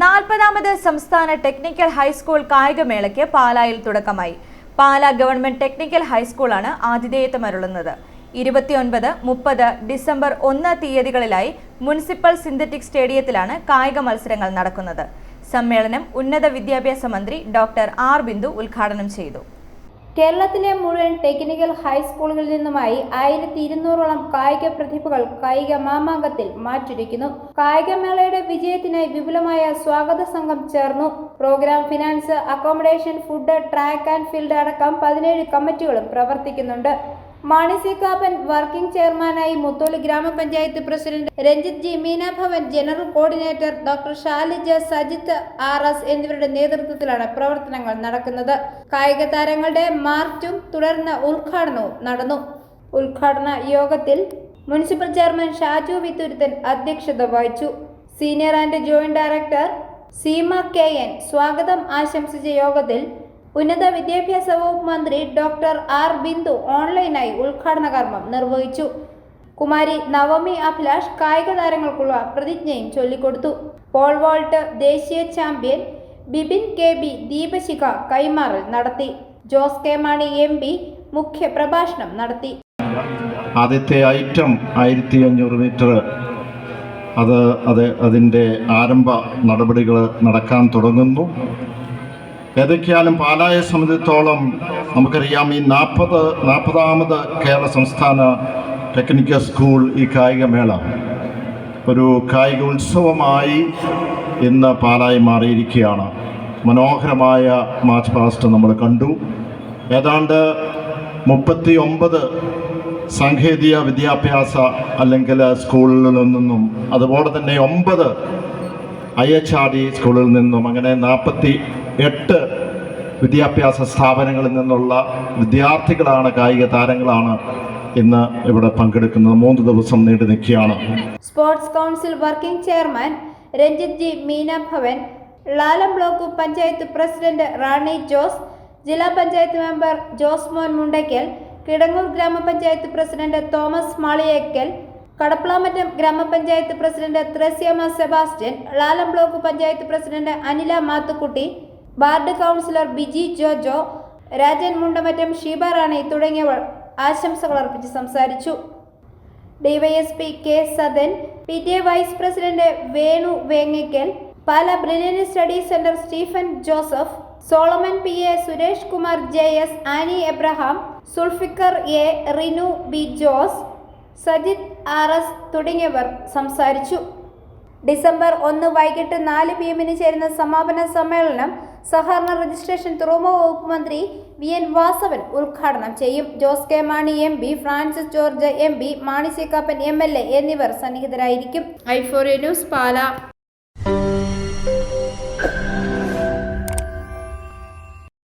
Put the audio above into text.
നാൽപ്പതാമത് സംസ്ഥാന technical high school കായികമേളയ്ക്ക് പാലായിൽ തുടക്കമായി. പാല ഗവൺമെന്റ് ടെക്നിക്കൽ ഹൈസ്കൂളാണ് ആതിഥേയത്വമരുളുന്നത് ഇരുപത്തിയൊൻപത് മുപ്പത് ഡിസംബർ ഒന്ന് തീയതികളിലായി മുനിസിപ്പൽ സിന്തറ്റിക് സ്റ്റേഡിയത്തിലാണ് കായിക മത്സരങ്ങൾ നടക്കുന്നത്. സമ്മേളനം ഉന്നത വിദ്യാഭ്യാസ മന്ത്രി ഡോക്ടർ ആർ ബിന്ദു ഉദ്ഘാടനം ചെയ്തു. കേരളത്തിലെ മുഴുവൻ ടെക്നിക്കൽ ഹൈസ്കൂളുകളിൽ നിന്നുമായി ആയിരത്തി ഇരുന്നൂറോളം കായിക പ്രതിഭകൾ കായിക മാമാങ്കത്തിൽ മാറ്റിരിക്കുന്നു. കായികമേളയുടെ വിജയത്തിനായി വിപുലമായ സ്വാഗത സംഘം ചേർന്നു. Programme finance accommodation food track and field അടക്കം പതിനേഴ് കമ്മിറ്റികളും പ്രവർത്തിക്കുന്നുണ്ട്. മാണി സി കാപ്പൻ വർക്കിംഗ് ചെയർമാനായി മുത്തോളി ഗ്രാമപഞ്ചായത്ത് president Ranjith G Meenabhavan general coordinator doctor Shalija Sajith R S എന്നിവരുടെ നേതൃത്വത്തിലാണ് പ്രവർത്തനങ്ങൾ നടക്കുന്നത്. കായിക താരങ്ങളുടെ മാർച്ചും തുടർന്ന് ഉദ്ഘാടനവും നടന്നു. ഉദ്ഘാടന യോഗത്തിൽ മുനിസിപ്പൽ ചെയർമാൻ ഷാജു വിത്തുരുത്തൻ അധ്യക്ഷത വഹിച്ചു. Senior and joint director Seema K N സ്വാഗതം ആശംസിച്ച യോഗത്തിൽ ഉന്നത വിദ്യാഭ്യാസ വകുപ്പ് മന്ത്രി ഡോക്ടർ ആർ ബിന്ദു ഓൺലൈനായി ഉദ്ഘാടന കർമ്മം നിർവഹിച്ചു. കുമാരി നവമി അഭിലാഷ് കായിക താരങ്ങൾക്കുള്ള പ്രതിജ്ഞയും ചൊല്ലിക്കൊടുത്തു. പോൾ വോൾട്ട് ദേശീയ ചാമ്പ്യൻ ബിബിൻ കെ ബി ദീപശിഖ കൈമാറൽ നടത്തി. Jose K Mani M P മുഖ്യ പ്രഭാഷണം നടത്തി. ആദ്യത്തെ ഐറ്റം ആയിരത്തി അഞ്ഞൂറ് മീറ്റർ. അത് അത് അതിന്റെ ആരംഭ നടപടികൾ നടക്കാൻ തുടങ്ങുന്നു. ഏതൊക്കെയാലും പാലായെ സംബന്ധിച്ചോളം നമുക്കറിയാം ഈ നാൽപ്പത് നാൽപ്പതാമത് കേരള സംസ്ഥാന ടെക്നിക്കൽ സ്കൂൾ ഈ കായികമേള ഒരു കായിക ഉത്സവമായി ഇന്ന് പാലായി മാറിയിരിക്കുകയാണ്. മനോഹരമായ മാർച്ച് പാസ്റ്റ് നമ്മൾ കണ്ടു. ഏതാണ്ട് മുപ്പത്തി ഒമ്പത് സാങ്കേതിക വിദ്യാഭ്യാസ അല്ലെങ്കിൽ സ്കൂളുകളിൽ നിന്നും അതുപോലെ തന്നെ ഒമ്പത് ഐ എച്ച് ആർ ഡി സ്കൂളിൽ നിന്നും അങ്ങനെ നാൽപ്പത്തി എട്ട് വിദ്യാഭ്യാസ സ്ഥാപനങ്ങളിൽ നിന്നുള്ള വിദ്യാർത്ഥികളാണ് കായിക താരങ്ങളാണ് ഇന്ന് ഇവിടെ പങ്കെടുക്കുന്നത്. മൂന്ന് ദിവസം നീണ്ടു നിൽക്കുകയാണ്. Sports council working chairman Ranjith G Meena Bhavan Lalam block panchayat president Rani Jose ജില്ലാ പഞ്ചായത്ത് മെമ്പർ ജോസ് മോൻ മുണ്ടയ്ക്കൽ കിടങ്ങൂർ ഗ്രാമപഞ്ചായത്ത് പ്രസിഡന്റ് തോമസ് മാളിയേക്കൽ കടപ്ലാമറ്റം ഗ്രാമപഞ്ചായത്ത് president Thresiamma Sebastian Lalam block panchayat president Anila Mathukutty ward councillor Biji Jojo Rajan Mundamattam Sheeba Rani തുടങ്ങിയവർ ആശംസകൾ അർപ്പിച്ച് സംസാരിച്ചു. DYSP K Sadan P T A vice president Venu Vengakkal Pala brilliant study centre Stephen Joseph Solomon P A Suresh Kumar J S Annie Abraham Zulfikar A Rinu B Jose Sajith R S തുടങ്ങിയവർ സംസാരിച്ചു. December ഒന്ന് വൈകിട്ട് നാല് P എമ്മിന് ചേരുന്ന സമാപന സമ്മേളനം സഹകരണ രജിസ്ട്രേഷൻ തുറമുഖ വകുപ്പ് മന്ത്രി വി എൻ വാസവൻ ഉദ്ഘാടനം ചെയ്യും. Jose K Mani M P Francis George M P Mani C M L A എന്നിവർ സന്നിഹിതരായിരിക്കും. ഐഫോറിയ ന്യൂസ് പാല.